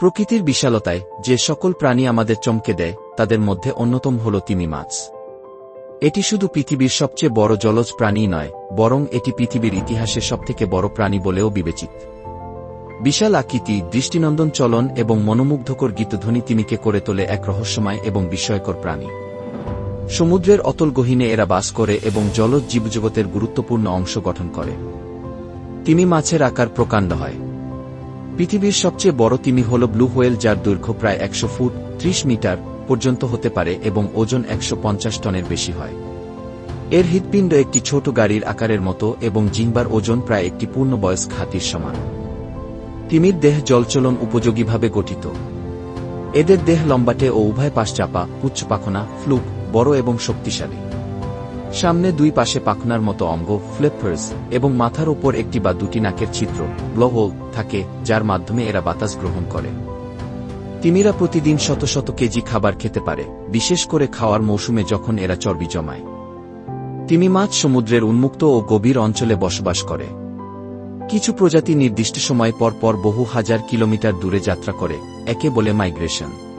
প্রকৃতির বিশালতায় যে সকল প্রাণী আমাদের চমকে দেয়, তাদের মধ্যে অন্যতম হল তিমি মাছ। এটি শুধু পৃথিবীর সবচেয়ে বড় জলজ প্রাণী নয়, বরং এটি পৃথিবীর ইতিহাসে সবথেকে বড় প্রাণী বলেও বিবেচিত। বিশাল আকৃতি, দৃষ্টিনন্দন চলন এবং মনোমুগ্ধকর গীতধ্বনি তিমিকে করে তোলে এক রহস্যময় এবং বিস্ময়কর প্রাণী। সমুদ্রের অতল গহীনে এরা বাস করে এবং জলজ জীবজগতের গুরুত্বপূর্ণ অংশ গঠন করে। তিমি মাছের আকার প্রকাণ্ড হয়। পৃথিবীর সবচেয়ে বড় তিমি হল ব্লু হোয়েল যার দৈর্ঘ্য প্রায় একশো ফুট, ত্রিশ মিটার পর্যন্ত হতে পারে এবং ওজন একশো পঞ্চাশ টনের বেশি হয়। এর হৃৎপিণ্ড একটি ছোট গাড়ির আকারের মতো এবং জিংবার ওজন প্রায় একটি পূর্ণবয়স্ক হাতির সমান। তিমির দেহ জলচলন উপযোগীভাবে গঠিত। এদের দেহ লম্বাটে ও উভয় পাশ চাপা উচ্চ পাখনা, ফ্লুক, বড় এবং শক্তিশালী। সামনে দুই পাশে পাখনার মতো অঙ্গ ফ্লেপার্স এবং মাথার ওপর একটি বা দুটি নাকের চিত্র ব্লহোল থাকে, যার মাধ্যমে এরা বাতাস গ্রহণ করে। তিমিরা প্রতিদিন শত শত কেজি খাবার খেতে পারে, বিশেষ করে খাওয়ার মৌসুমে যখন এরা চর্বি জমায়। তিমি মাছ সমুদ্রের উন্মুক্ত ও গভীর অঞ্চলে বসবাস করে। কিছু প্রজাতি নির্দিষ্ট সময় পর পর বহু হাজার কিলোমিটার দূরে যাত্রা করে, একে বলে মাইগ্রেশন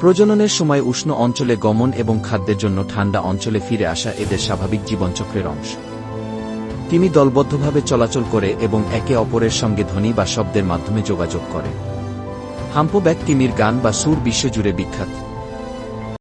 প্রজননের সময় উষ্ণ অঞ্চলে গমন এবং খাদ্যের জন্য ঠান্ডা অঞ্চলে ফিরে আসা এদের স্বাভাবিক জীবনচক্রের অংশ। তিনি দলবদ্ধভাবে চলাচল করে এবং একে অপরের সঙ্গে ধ্বনি বা শব্দের মাধ্যমে যোগাযোগ করে। হাম্পোব্যাক তিমির গান বা সুর বিশ্বজুড়ে বিখ্যাত।